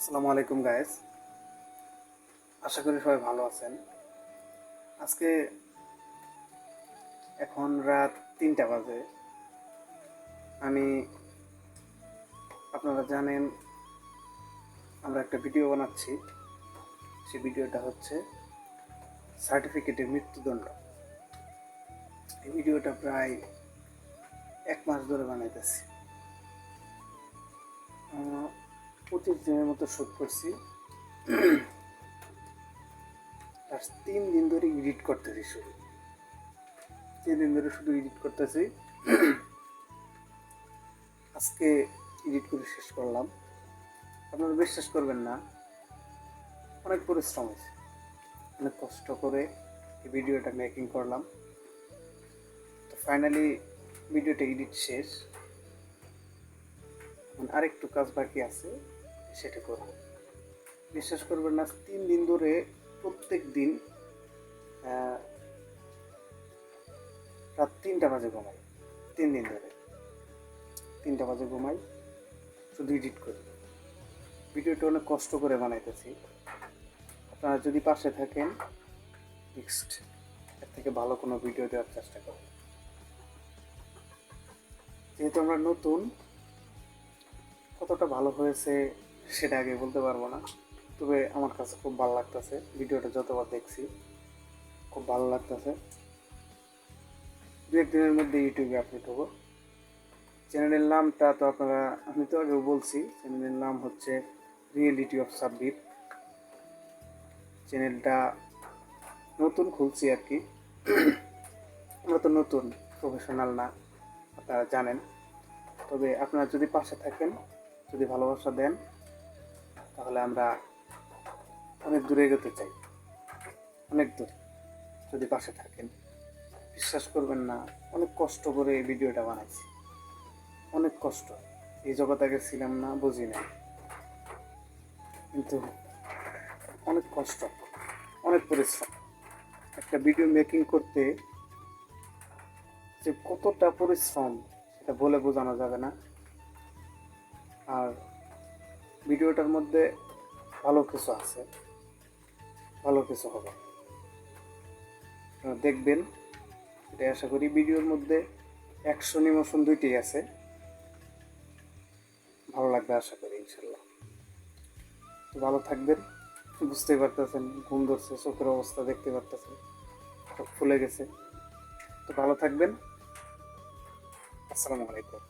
আসসালামু আলাইকুম গায়েস আশা করি সবাই ভালো আছেন। আজকে এখন রাত তিনটা বাজে। আমি আপনারা জানেন, আমরা একটা ভিডিও বানাচ্ছি। সে ভিডিওটা হচ্ছে সার্টিফিকেটের মৃত্যুদণ্ড। এই ভিডিওটা প্রায় এক মাস ধরে বানাইতেছি। পঁচিশ দিনের মতো শ্যুট করছি। আর তিন দিন ধরে এডিট করতেছি শুধু। তিন দিন ধরে শুধু এডিট করতেছি। আজকে এডিট করে শেষ করলাম। আপনারা বিশ্বাস করবেন না, অনেক পরিশ্রম হয়েছে। অনেক কষ্ট করে এই ভিডিওটা মেকিং করলাম। তো ফাইনালি ভিডিওটা এডিট শেষ। আরেকটু কাজ বাকি আছে। সেটা করব। বিশ্বাস করবেন না, তিন দিন ধরে প্রত্যেক দিন রাত তিনটা বাজে ঘুমাই। তিন দিন ধরে। তিনটা বাজে ঘুমাই, শুধু এডিট করি। ভিডিওটা অনেক কষ্ট করে বানাইতেছি। আপনারা যদি পাশে থাকেন নেক্সট এর থেকে ভালো কোনো ভিডিও দেওয়ার চেষ্টা করব যেহেতু আমরা নতুন, কতটা ভালো হয়েছে সেটা আগে বলতে পারব না। তবে আমার কাছে খুব ভালো লাগতেছে। ভিডিওটা যতবার দেখছি, খুব ভালো লাগতেছে। দু একদিনের মধ্যে ইউটিউবে আপলোড হব। চ্যানেলের নামটা তো আপনারা, আমি তো আগেও বলছি, চ্যানেলের নাম হচ্ছে রিয়েলিটি অফ সাব্বির চ্যানেলটা নতুন খুলছি আর কি। আমরা তো নতুন প্রফেশনাল না, আপনারা জানেন। তবে আপনারা যদি পাশে থাকেন, যদি ভালোবাসা দেন তাহলে আমরা অনেক দূরে এগোতে চাই। অনেক দূর। যদি পাশে থাকেন, বিশ্বাস করবেন না, অনেক কষ্ট করে এই ভিডিওটা বানাইছি। অনেক কষ্ট। এই জগৎ আগে ছিলাম না, বুঝি না কিন্তু অনেক কষ্ট, অনেক পরিশ্রম। একটা ভিডিও মেকিং করতে যে কতটা পরিশ্রম, সেটা বলে বোঝানো যাবে না। আর ভিডিওটার মধ্যে ভালো কিছু আছে। ভালো কিছু হবে। আপনারা দেখবেন। এটা আশা করি ভিডিওর মধ্যে অ্যাকশন ইমোশন দুইটাই আছে। ভালো লাগবে আশা করি, ইনশাল্লাহ। তো ভালো থাকবেন। বুঝতেই পারতেছেন, ঘুম ধরছে, চোখের অবস্থা দেখতে পারতেছেন ফুলে গেছে। তো ভালো থাকবেন। আসসালামু আলাইকুম।